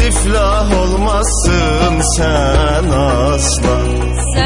iflah olmazsın sen asla. Sen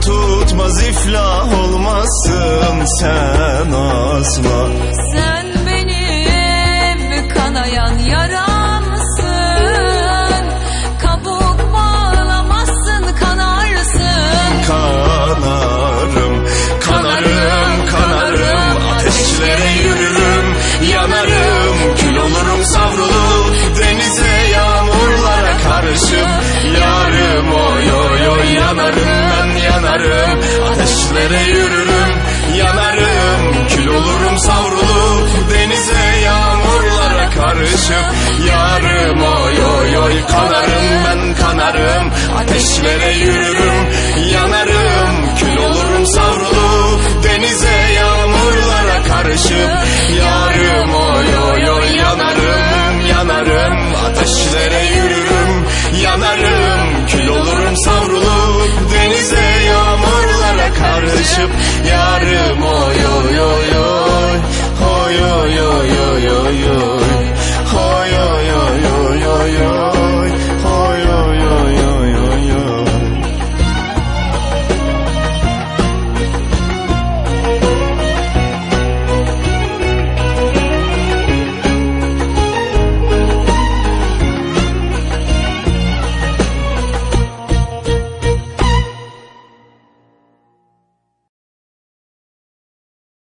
Tutmaz iflah olmazsın sen asla. Sen yanarım Kül olurum savrulup denize yağmurlara karışıp Yarım. Oy oy oy kanarım ben kanarım. Ateşlere yürürüm, yanarım Kül olurum savrulup denize yağmurlara karışıp Yarım. Oy oy oy yanarım yanarım. Ateşlere yürürüm. Yanarım Kül olurum savrulup denize yağmurlara karışıp